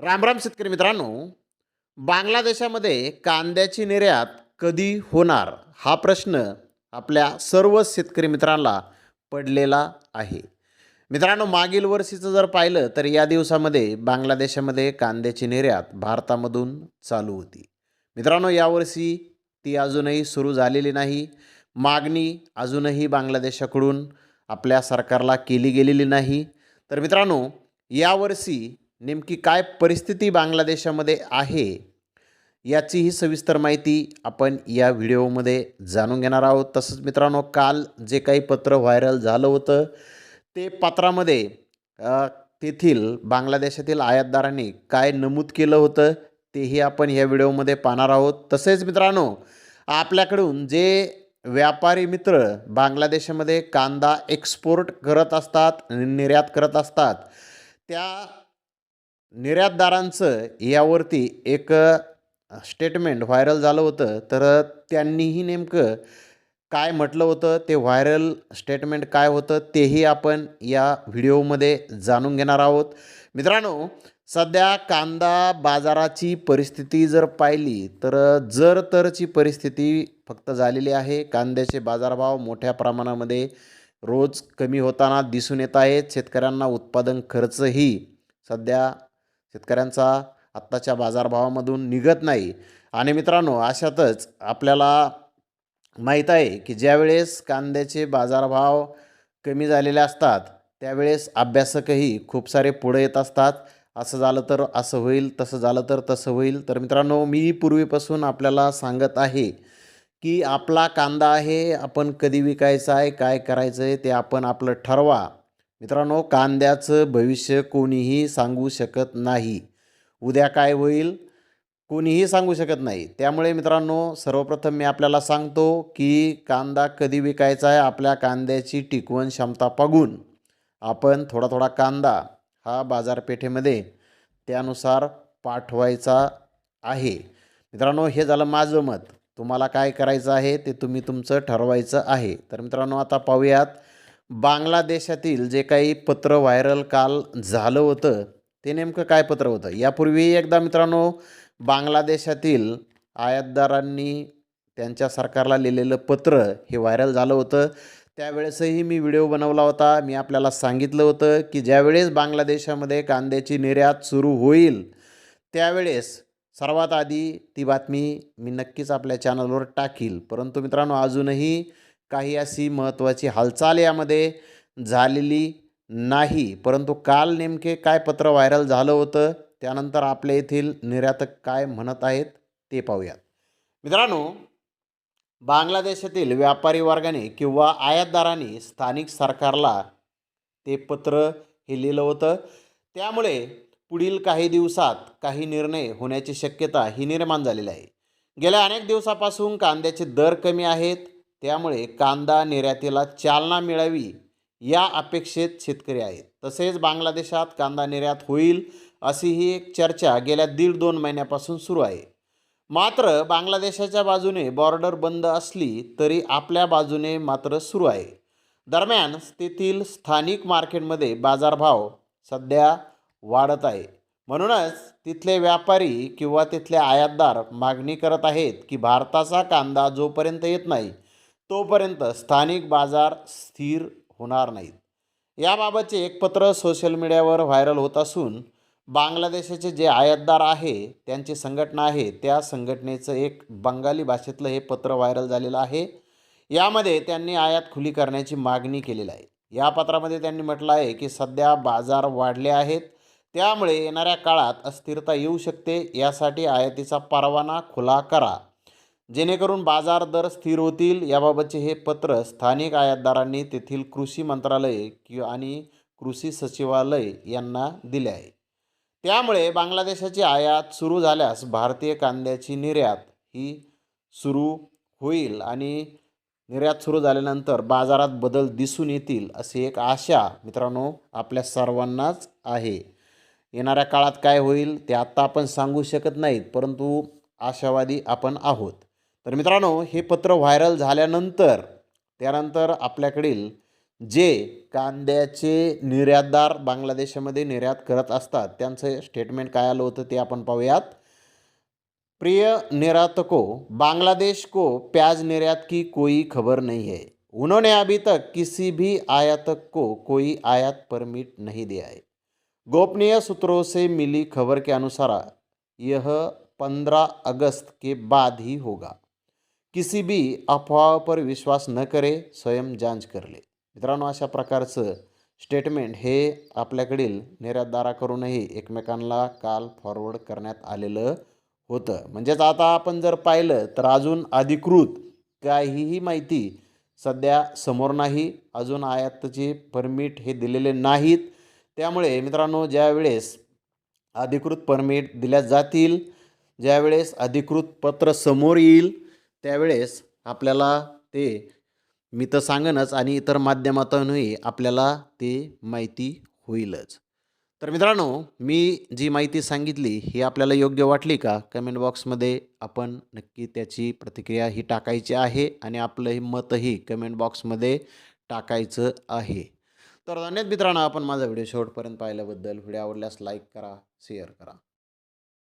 रामराम शेतकरी मित्रांनो. बांगलादेशामध्ये कांद्याची निर्यात कधी होणार? हा प्रश्न आपल्या सर्व शेतकरी मित्रांना पडलेला आहे. मित्रांनो मागील वर्षीचं जर पाहिलं तर या दिवसामध्ये बांगलादेशामध्ये कांद्याची निर्यात भारतामधून चालू होती. मित्रांनो यावर्षी ती अजूनही सुरू झालेली नाही. मागणी अजूनही बांगलादेशाकडून आपल्या सरकारला केली गेलेली नाही. तर मित्रांनो यावर्षी नेमकी काय परिस्थिती बांगलादेशामध्ये आहे याची ही सविस्तर माहिती आपण या व्हिडिओमध्ये जाणून घेणार आहोत. तसंच मित्रांनो काल जे काही पत्र व्हायरल झालं होतं ते पत्रामध्ये तेथील बांगलादेशातील आयातदारांनी काय नमूद केलं होतं तेही आपण या व्हिडिओमध्ये पाहणार आहोत. तसेच मित्रांनो आपल्याकडून जे व्यापारी मित्र बांगलादेशामध्ये कांदा एक्सपोर्ट करत असतात निर्यात करत असतात त्या निर्यातदारांचं यावरती एक स्टेटमेंट व्हायरल झालं होतं. तर त्यांनीही नेमकं काय म्हटलं होतं ते व्हायरल स्टेटमेंट काय होतं तेही आपण या व्हिडिओमध्ये जाणून घेणार आहोत. मित्रांनो सध्या कांदा बाजाराची परिस्थिती जर पाहिली तर जर तरची परिस्थिती फक्त झालेली आहे. कांद्याचे बाजारभाव मोठ्या प्रमाणामध्ये रोज कमी होताना दिसून येत आहेत. शेतकऱ्यांना उत्पादन खर्चही सध्या शेतकऱ्यांचा आत्ताच्या बाजारभावामधून निघत नाही. आणि मित्रांनो अशातच आपल्याला माहीत आहे की ज्यावेळेस कांद्याचे बाजारभाव कमी झालेले असतात त्यावेळेस अभ्यासकही खूप सारे पुढे येत असतात. असं झालं तर असं होईल तसं झालं तर तसं होईल. तर मित्रांनो मी पूर्वीपासून आपल्याला सांगत आहे की आपला कांदा आहे आपण कधी विकायचा आहे काय करायचं आहे ते आपण आपलं ठरवा. मित्रांनो कांद्याचं भविष्य कोणीही सांगू शकत नाही. उद्या काय होईल कोणीही सांगू शकत नाही. त्यामुळे मित्रांनो सर्वप्रथम मी आपल्याला सांगतो की कांदा कधी विकायचा आहे आपल्या कांद्याची टिकवण क्षमता बघून आपण थोडा थोडा कांदा हा बाजारपेठेमध्ये त्यानुसार पाठवायचा आहे. मित्रांनो हे झालं माझं मत. तुम्हाला काय करायचं आहे ते तुम्ही तुमचं ठरवायचं आहे. तर मित्रांनो आता पाहूयात बांगलादेशातील जे काही पत्र व्हायरल काल झालं होतं ते नेमकं काय पत्र होतं? यापूर्वी एकदा मित्रांनो बांगलादेशातील आयातदारांनी त्यांच्या सरकारला लिहिलेलं पत्र हे व्हायरल झालं होतं. त्यावेळेसही मी व्हिडिओ बनवला होता. मी आपल्याला सांगितलं होतं की ज्यावेळेस बांगलादेशामध्ये कांद्याची निर्यात सुरू होईल त्यावेळेस सर्वात आधी ती बातमी मी नक्कीच आपल्या चॅनलवर टाकील. परंतु मित्रांनो अजूनही काही अशी महत्त्वाची हालचाल यामध्ये झालेली नाही. परंतु काल नेमके काय पत्र व्हायरल झालं होतं त्यानंतर आपल्या येथील निर्यातक काय म्हणत आहेत ते पाहूयात. मित्रांनो बांगलादेशातील व्यापारी वर्गाने किंवा आयातदारांनी स्थानिक सरकारला ते पत्र हे लिहिलं होतं. त्यामुळे पुढील काही दिवसात काही निर्णय होण्याची शक्यता ही निर्माण झालेली आहे. गेल्या अनेक दिवसापासून कांद्याचे दर कमी आहेत त्यामुळे कांदा निर्यातीला चालना मिळावी या अपेक्षेत शेतकरी आहेत. तसेच बांगलादेशात कांदा निर्यात होईल अशी ही एक चर्चा गेल्या दीड दोन महिन्यापासून सुरू आहे. मात्र बांगलादेशाच्या बाजूने बॉर्डर बंद असली तरी आपल्या बाजूने मात्र सुरू आहे. दरम्यान तेथील स्थानिक मार्केटमध्ये बाजारभाव सध्या वाढत आहे. म्हणूनच तिथले व्यापारी किंवा तिथले आयातदार मागणी करत आहेत की भारताचा कांदा जोपर्यंत येत नाही तोपर्यंत स्थानिक बाजार स्थिर होणार नाहीत. याबाबतचे एक पत्र सोशल मीडियावर व्हायरल होत असून बांगलादेशाचे जे आयातदार आहे त्यांची संघटना आहे त्या संघटनेचं एक बंगाली भाषेतलं हे पत्र व्हायरल झालेलं आहे. यामध्ये त्यांनी आयात खुली करण्याची मागणी केलेली आहे. या पत्रामध्ये त्यांनी म्हटलं आहे की सध्या बाजार वाढले आहेत. त्यामुळे येणाऱ्या काळात अस्थिरता येऊ शकते. यासाठी आयातीचा परवाना खुला करा. जेणेकरून बाजार दर स्थिर होतील. याबाबतचे हे पत्र स्थानिक आयातदारांनी तेथील कृषी मंत्रालय किंवा आणि कृषी सचिवालय यांना दिले आहे. त्यामुळे बांगलादेशाची आयात सुरू झाल्यास भारतीय कांद्याची निर्यात ही सुरू होईल आणि निर्यात सुरू झाल्यानंतर बाजारात बदल दिसून येतील अशी एक आशा मित्रांनो आपल्या सर्वांनाच आहे. येणाऱ्या काळात काय होईल ते आत्ता आपण सांगू शकत नाहीत परंतु आशावादी आपण आहोत. तर मित्रांनो हे पत्र व्हायरल झाल्यानंतर त्यानंतर आपल्याकडील जे कांद्याचे निर्यातदार बांगलादेशामध्ये निर्यात करत असतात त्यांचं स्टेटमेंट काय आलं होतं ते आपण पाहूयात. प्रिय निर्यातको बांग्लादेश को प्याज निर्यात की कोई खबर नहीं है. उन्होंने अभी तक किसी भी आयातक को कोई आयात परमिट नहीं दिया है। गोपनीय सूत्रों से मिली खबर के अनुसार यह पंद्रह अगस्त के बाद ही होगा। किसी भी अफवाह विश्वास न करे स्वयं जांच करले मित्रांनो अशा प्रकारचं स्टेटमेंट हे आपल्याकडील निर्यातदाराकडूनही एकमेकांना काल फॉरवर्ड करण्यात आलेलं होतं. म्हणजेच आता आपण जर पाहिलं तर अजून अधिकृत काहीही माहिती सध्या समोर नाही अजून आयातचे परमिट हे दिलेले नाहीत. त्यामुळे मित्रांनो ज्यावेळेस अधिकृत परमिट दिल्या जातील ज्यावेळेस अधिकृत पत्र समोर येईल त्यावेळेस आपल्याला ते मी तर सांगनच आणि इतर माध्यमातूनही आपल्याला ते माहिती होईलच. तर मित्रांनो मी जी माहिती सांगितली ही आपल्याला योग्य वाटली का? कमेंट बॉक्समध्ये आपण नक्की त्याची प्रतिक्रिया ही टाकायची आहे आणि आपलं हे मतही कमेंट बॉक्समध्ये टाकायचं आहे. तर धन्यवाद मित्रांनो आपण माझा व्हिडिओ शेवटपर्यंत पाहिल्याबद्दल. व्हिडिओ आवडल्यास लाईक करा शेअर करा.